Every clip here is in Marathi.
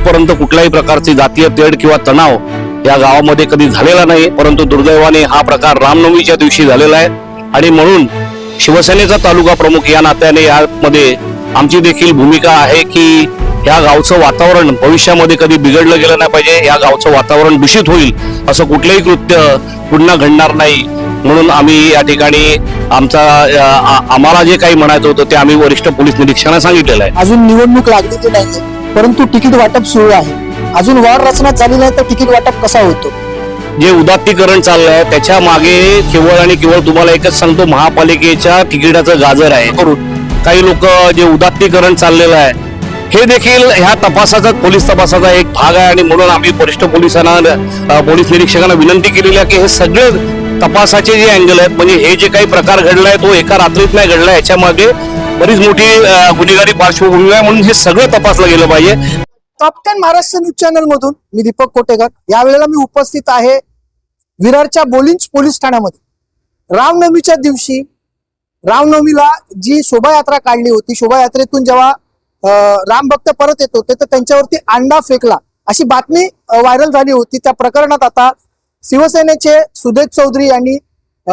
आजपर्यंत कुठल्याही प्रकारची जातीय तेढ किंवा तणाव या गावामध्ये कधी झालेला नाही परंतु दुर्दैवाने हा प्रकार रामनवमीच्या दिवशी झालेला आहे. आणि म्हणून शिवसेनेचा तालुका प्रमुख या नात्याने यामध्ये आमची देखील भूमिका आहे की या गावचं वातावरण भविष्यामध्ये कधी बिघडलं गेलं नाही पाहिजे या गावचं वातावरण दूषित होईल असं कुठलंही कृत्य पुन्हा घडणार नाही. म्हणून आम्ही या ठिकाणी आमचा आम्हाला जे काही म्हणायचं होतं ते आम्ही वरिष्ठ पोलीस निरीक्षकांना सांगितलेलं आहे. अजून निवडणूक लागली की नाही? परंतु तिकीट वाटप सुरू आहे. अजून वार रचना झाली नाही तर तिकीट वाटप कसा होतो? जे उदात्तीकरण चाललंय त्याच्यामागे केवळ आणि केवळ तुम्हाला एकच सांगतो महापालिकेच्या तिकिटाचं गाजर आहे. करून काही लोक जे उदात्तीकरण चाललेलं आहे हे देखील ह्या तपासाचा पोलीस तपासाचा एक भाग आहे आणि म्हणून आम्ही वरिष्ठ पोलिसांना पोलीस निरीक्षकांना विनंती केलेली आहे की हे सगळे तपासाचे जे अँगल आहेत म्हणजे हे जे काही प्रकार घडलाय तो एका रात्रीत नाही घडला याच्या मागे बरीच मोठी गुन्हेगारी पार्श्वभूमी आहे म्हणून हे सगळं तपासलं गेलं पाहिजे. Top ten Maharashtra news channel मधून मी दीपक कोटेकर. यावेळेला मी उपस्थित आहे विरारच्या बोलिंच पोलीस ठाण्यामध्ये. रामनवमीच्या दिवशी रामनवमीला जी शोभायात्रा काढली होती शोभायात्रेतून जेव्हा राम रामभक्त परत येत होते तर त्यांच्यावरती अंडा फेकला. अशी बातमी व्हायरल झाली होती. त्या प्रकरणात आता शिवसेनेचे सुदेश चौधरी यांनी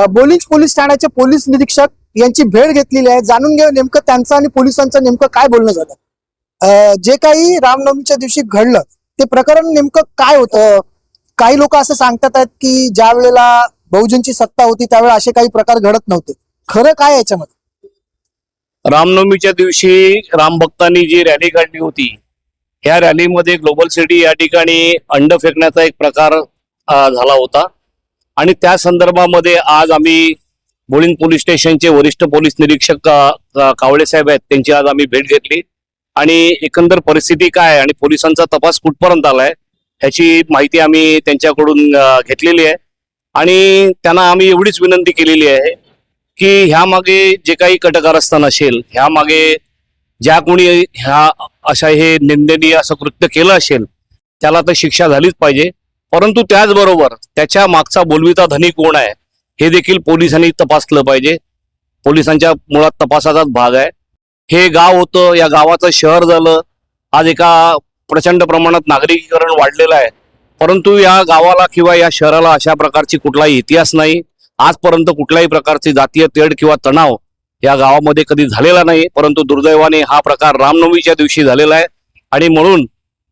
बोलिंग पोलीस ठाण्याचे पोलीस निरीक्षक यांची भेट घेतलेली आहे. जाणून घेऊ नेमकं त्यांचं आणि पोलिसांचं नेमकं काय बोलणं झालं. जे काही रामनवमीच्या दिवशी घडलं ते प्रकरण नेमकं काय होतं? काही लोक असं सांगतात आहेत की ज्या वेळेला बहुजनची सत्ता होती त्यावेळेला असे काही प्रकार घडत नव्हते. खरं काय याच्यामध्ये? रामनवमीच्या दिवशी रामभक्तांनी जी रॅली काढली होती ह्या रॅलीमध्ये ग्लोबल सिटी या ठिकाणी अंड फेकण्याचा एक प्रकार झाला होता. आणि त्या संदर्भामध्ये आज आम्ही बोळीन पोलीस स्टेशनचे वरिष्ठ पोलीस निरीक्षक कावळे साहेब आहेत त्यांची आज आम्ही भेट घेतली. आणि एकंदर परिस्थिती काय आहे आणि पोलिसांचा तपास कुठपर्यंत आलाय ह्याची माहिती आम्ही त्यांच्याकडून घेतलेली आहे. आणि त्यांना आम्ही एवढीच विनंती केलेली आहे की ह्या मागे जे काही कटकारस्थान असेल ह्या मागे ज्या कोणी ह्या अशा हे निंदनीय असं कृत्य केलं असेल त्याला तर शिक्षा झालीच पाहिजे. परंतु त्याचबरोबर त्याच्या मागचा बोलविता धनी कोण आहे हे देखील पोलिसांनी तपासलं पाहिजे. पोलिसांच्या मुळात तपासाचाच भाग आहे. हे गाव होतं या गावाचं शहर झालं. आज एका प्रचंड प्रमाणात नागरिकीकरण वाढलेलं आहे. परंतु या गावाला किंवा या शहराला अशा प्रकारची कुठलाही इतिहास नाही. आजपर्यंत कुठल्याही प्रकारची जातीय तेढ किंवा तणाव या गावामध्ये कधी झालेला नाही. परंतु दुर्दैवाने हा प्रकार रामनवमीच्या दिवशी झालेला आहे. आणि म्हणून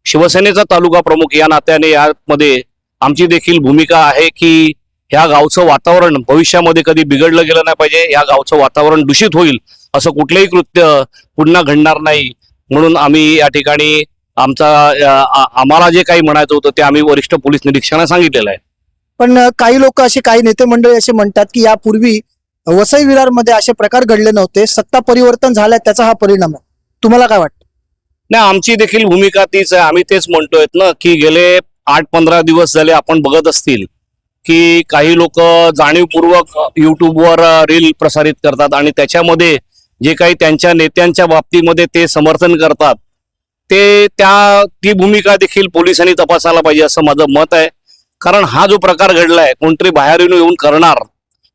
शिवसेनेचा तालुका प्रमुख या नात्याने यामध्ये आमची देखील भूमिका आहे की ह्या गावचं वातावरण भविष्यामध्ये कधी बिघडलं गेलं नाही पाहिजे या गावचं वातावरण दूषित होईल असं कुठलंही कृत्य पुन्हा घडणार नाही. म्हणून आम्ही या ठिकाणी आमचा आम्हाला जे काही म्हणायचं होतं ते आम्ही वरिष्ठ पोलीस निरीक्षकांना सांगितलेलं आहे. पण काही लोक असे काही नेते मंडळी असे म्हणतात की यापूर्वी वसई विरारमध्ये असे प्रकार घडले नव्हते सत्ता परिवर्तन झालंय त्याचा हा परिणाम आहे. तुम्हाला काय वाटतं? नाही आमची देखील भूमिका तीच आहे. आम्ही तेच म्हणतोय ना की गेले आठ पंधरा दिवस झाले आपण बघत असतील की काही लोक जाणीवपूर्वक युट्यूबवर रील प्रसारित करतात आणि त्याच्यामध्ये जे काही त्यांच्या नेत्यांच्या बाबतीमध्ये ते समर्थन करतात ते त्या ती भूमिका देखील पोलिसांनी तपासायला पाहिजे असं माझं मत आहे. कारण हा जो प्रकार घडलाय कोणतरी बाहेरून येऊन करणार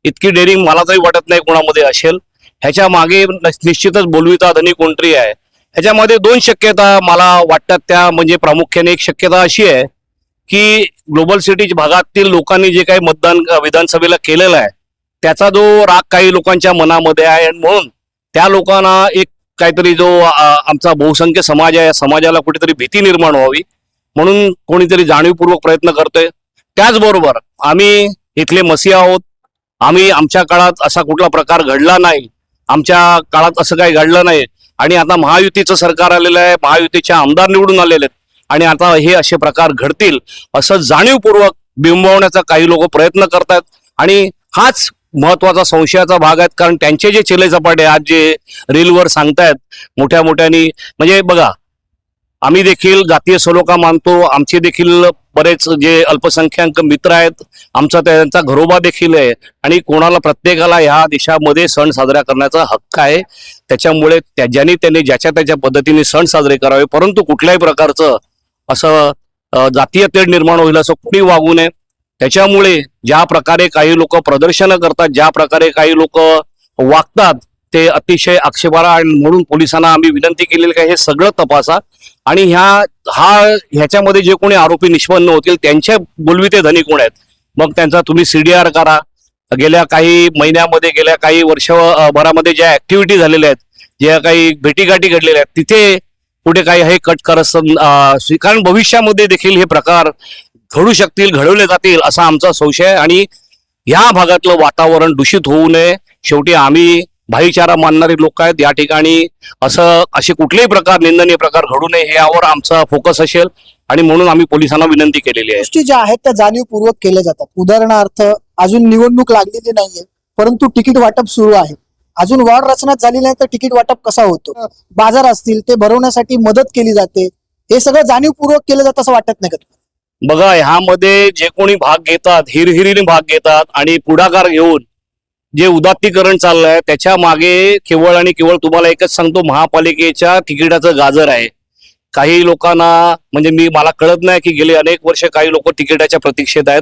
इतकी डेअरिंग मला तरी वाटत नाही कोणामध्ये असेल. ह्याच्या मागे निश्चितच बोलवितात आणि कोणतरी आहे. ह्याच्यामध्ये दोन शक्यता मला वाटतात त्या म्हणजे प्रामुख्याने एक शक्यता अशी आहे की ग्लोबल सिटीज भागातील लोकांनी जे काही मतदान विधानसभेला केलेलं आहे त्याचा जो राग काही लोकांच्या मनामध्ये आहे म्हणून त्या लोकांना एक काहीतरी जो आमचा बहुसंख्य समाज आहे या समाजाला कुठेतरी भीती निर्माण व्हावी म्हणून कोणीतरी जाणीवपूर्वक प्रयत्न करतोय. त्याचबरोबर आम्ही इथले मसी आहोत. आम्ही आमच्या काळात असा कुठला प्रकार घडला नाही. आमच्या काळात असं काही घडलं नाही. आणि आता महायुतीचं सरकार आलेलं आहे महायुतीचे आमदार निवडून आलेले आहेत. आणि आता हे असे प्रकार घडतील असं जाणीवपूर्वक बिंबवण्याचा काही लोक प्रयत्न करतात आणि हाच महत्त्वाचा संशयाचा भाग आहेत कारण त्यांचे जे चेले चपाटे आज जे रीलवर सांगतायत मोठ्या मोठ्यानी म्हणजे बघा आम्ही देखील जातीय सलोखा मानतो आमचे देखील बरेच जे अल्पसंख्याक मित्र आहेत आमचा त्यांचा घरोबा देखील आहे आणि कोणाला प्रत्येकाला ह्या देशामध्ये सण साजरा करण्याचा हक्क आहे. त्याच्यामुळे त्या ज्यांनी त्यांनी ज्याच्या त्याच्या पद्धतीने सण साजरे करावे परंतु कुठल्याही प्रकारचं असं जातीय तेढ निर्माण होईल असं कुणी वागू नये. त्याच्यामुळे ज्या प्रकारे काही लोक प्रदर्शनं करतात ज्या प्रकारे काही लोक वागतात ते अतिशय आक्षेपार्ह आणि म्हणून पोलिसांना आम्ही विनंती केलेली काय हे सगळं तपासा. आणि ह्या हा ह्याच्यामध्ये जे कोणी आरोपी निष्पन्न होतील त्यांच्या बोलविते धनी कोण आहेत? मग त्यांचा तुम्ही सीडीआर करा. गेल्या काही महिन्यामध्ये गेल्या काही वर्षभरामध्ये ज्या ऍक्टिव्हिटी झालेल्या आहेत ज्या काही भेटीगाठी घडलेल्या आहेत तिथे कुठे काही हे कट करत कारण भविष्यामध्ये देखील हे प्रकार घडू शकतील घडवले जातील असा आमचा संशय आणि या भागातलं वातावरण दूषित होऊ नये. शेवटी आम्ही भाईचारा मानणारे लोक आहेत. या ठिकाणी असं असे कुठलेही प्रकार निंदनीय प्रकार घडू नये हे यावर आमचा फोकस असेल. आणि म्हणून आम्ही पोलिसांना विनंती केलेली आहे. गोष्टी ज्या आहेत त्या जाणीवपूर्वक केल्या जातात. उदाहरणार्थ अजून निवडणूक लागलेली नाहीये परंतु तिकीट वाटप सुरू आहे. अजून वॉर्ड रचनाच झाली नाही तर तिकीट वाटप कसा होतो? बाजार असतील ते भरवण्यासाठी मदत केली जाते. हे सगळं जाणीवपूर्वक केलं जातं असं वाटत नाही का? बघा ह्यामध्ये जे कोणी भाग घेतात हिरहिरीने भाग घेतात आणि पुढाकार घेऊन जे उदात्तीकरण चाललंय त्याच्यामागे केवळ आणि केवळ तुम्हाला एकच सांगतो महापालिकेच्या तिकिटाचं गाजर आहे. काही लोकांना म्हणजे मी मला कळत नाही की गेले अनेक वर्ष काही लोक तिकिटाच्या प्रतीक्षेत आहेत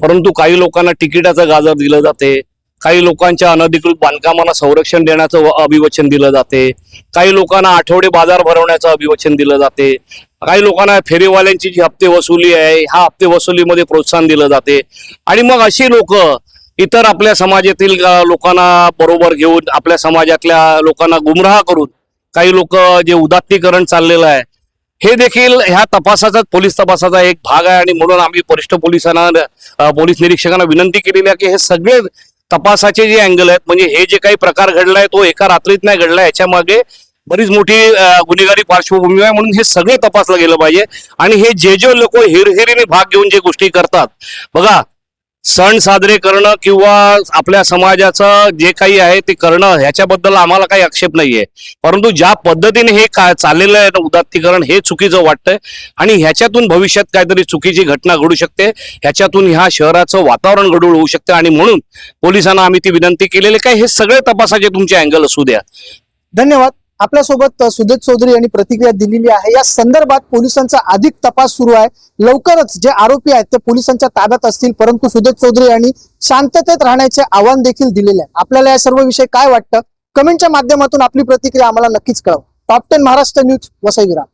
परंतु काही लोकांना तिकिटाचं गाजर दिलं जाते काही लोकांच्या अनधिकृत बांधकामाला संरक्षण देण्याचं अभिवचन दिलं जाते काही लोकांना आठवडे बाजार भरवण्याचं अभिवचन दिलं जाते काही लोकांना फेरीवाल्यांची जी हप्ते वसुली आहे ह्या हप्ते वसुलीमध्ये प्रोत्साहन दिलं जाते. आणि मग अशी लोक इतर आपल्या समाजातील लोकांना बरोबर घेऊन आपल्या समाजातल्या लोकांना गुमराह करून काही लोक जे उदात्तीकरण चाललेलं आहे हे देखील ह्या तपासाचाच पोलीस तपासाचा एक भाग आहे आणि म्हणून आम्ही वरिष्ठ पोलिसांना पोलीस निरीक्षकांना विनंती केलेली आहे की हे सगळे तपासाचे जे अँगल आहेत म्हणजे हे जे काही प्रकार घडलाय तो एका रात्रीत नाही घडलाय याच्या मागे बरीच मोठी गुन्हेगारी पार्श्वभूमी आहे. म्हणून हे सगळे तपासलं गेलं पाहिजे. आणि हे जे जे लोक हिरहिरीने भाग घेऊन जे गोष्टी करतात बघा सण साजरे करणं किंवा आपल्या समाजाचं जे काही आहे ते करणं ह्याच्याबद्दल आम्हाला काही आक्षेप नाहीये. परंतु ज्या पद्धतीने हे काय चाललेलं आहे उदात्तीकरण हे चुकीचं वाटतंय. आणि ह्याच्यातून भविष्यात काहीतरी चुकीची घटना घडू शकते. ह्याच्यातून ह्या शहराचं वातावरण गडूळ होऊ शकते. आणि म्हणून पोलिसांना आम्ही ती विनंती केलेली काय हे सगळे तपासाचे तुमचे अँगल असू द्या. धन्यवाद. आपल्यासोबत अ, सुदेश चौधरी यांनी प्रतिक्रिया दिलेली आहे. या संदर्भात पोलिसांचा अधिक तपास सुरू आहे. लवकरच जे आरोपी आहेत ते पोलिसांच्या ताब्यात असतील परंतु सुदेश चौधरी यांनी शांततेत राहण्याचे आवाहन देखील दिलेले आहे. आपल्याला या सर्व विषय काय वाटतं? कमेंटच्या माध्यमातून आपली प्रतिक्रिया आम्हाला नक्कीच कळव. Top ten Maharashtra news वसईविराम